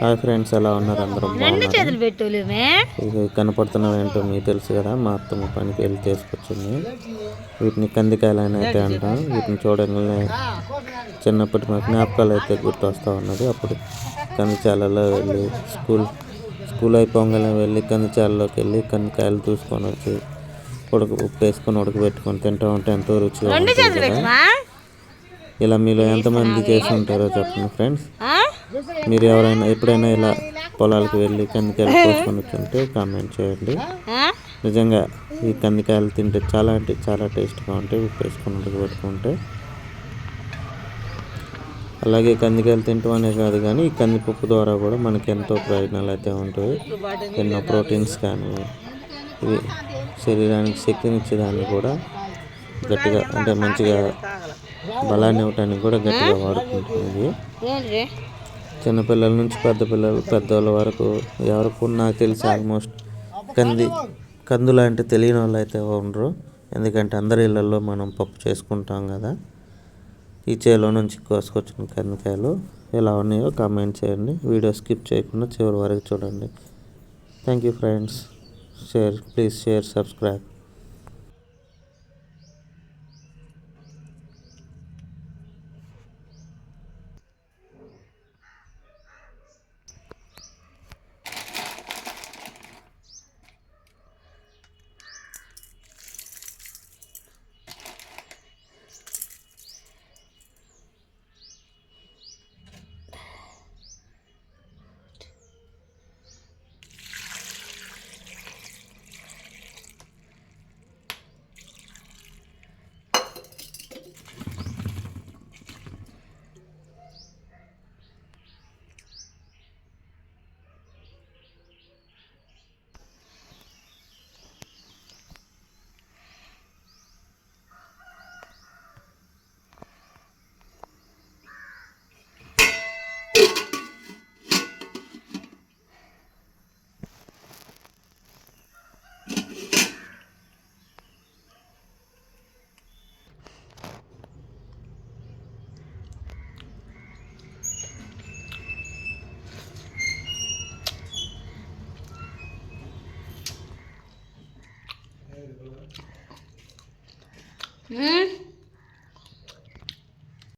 Hi friends ఎలా ఉన్నారు? అందరూ కనపడుతున్నవి ఏంటో మీకు తెలుసు కదా మా అత్తమ్మ పనికి వెళ్ళి తీసుకొచ్చింది. వీటిని కందికాయలు అని అయితే అంటాం. వీటిని చూడగానే చిన్నప్పటి మా జ్ఞాపకాలు అయితే గుర్తు వస్తూ ఉన్నది. అప్పుడు కందిచాలలో వెళ్ళి స్కూల్ స్కూల్ అయిపోగానే వెళ్ళి కందిచాలలోకి వెళ్ళి కందికాయలు చూసుకొని వచ్చి ఉడక ఉప్పు వేసుకొని ఉడకబెట్టుకొని తింటూ ఉంటే ఎంతో రుచిగా ఉంటుంది కదా. ఇలా మీలో ఎంతమంది చేసి ఉంటారో చెప్పండి ఫ్రెండ్స్? మీరు ఎవరైనా ఎప్పుడైనా ఇలా పొలాలకు వెళ్ళి కందికాయలు కోసుకొని వచ్చుంటే కామెంట్ చేయండి? నిజంగా ఈ కందికాయలు తింటే చాలా అంటే చాలా టేస్ట్గా ఉంటాయి ఉప్పు వేసుకొని ఉడకబెట్టుకుంటే. అలాగే కందికాయలు తింటాం అనే కాదు కానీ ఈ కందిపప్పు ద్వారా కూడా మనకి ఎంతో ప్రయోజనాలు అయితే ఉంటాయి. ఎన్నో ప్రోటీన్స్ కానీ ఇవి శరీరానికి శక్తినిచ్చేదాన్ని కూడా గట్టిగా అంటే మంచిగా బలాన్ని ఇవ్వటానికి కూడా గట్టిగా వాడుకుంటుంది. చిన్నపిల్లల నుంచి పెద్ద పిల్లలు పెద్దవాళ్ళ వరకు ఎవరికి నాకు తెలిసి ఆల్మోస్ట్ కంది కందులు అంటే తెలియని వాళ్ళు అయితే ఉండరు. ఎందుకంటే అందరి ఇళ్ళల్లో మనం పప్పు చేసుకుంటాం కదా. ఈ చేలో నుంచి కోసుకొచ్చిన కందికాయలు ఎలా ఉన్నాయో కామెంట్ చేయండి. వీడియో స్కిప్ చేయకుండా చివరి వరకు చూడండి. Thank you friends share please share subscribe 嗯。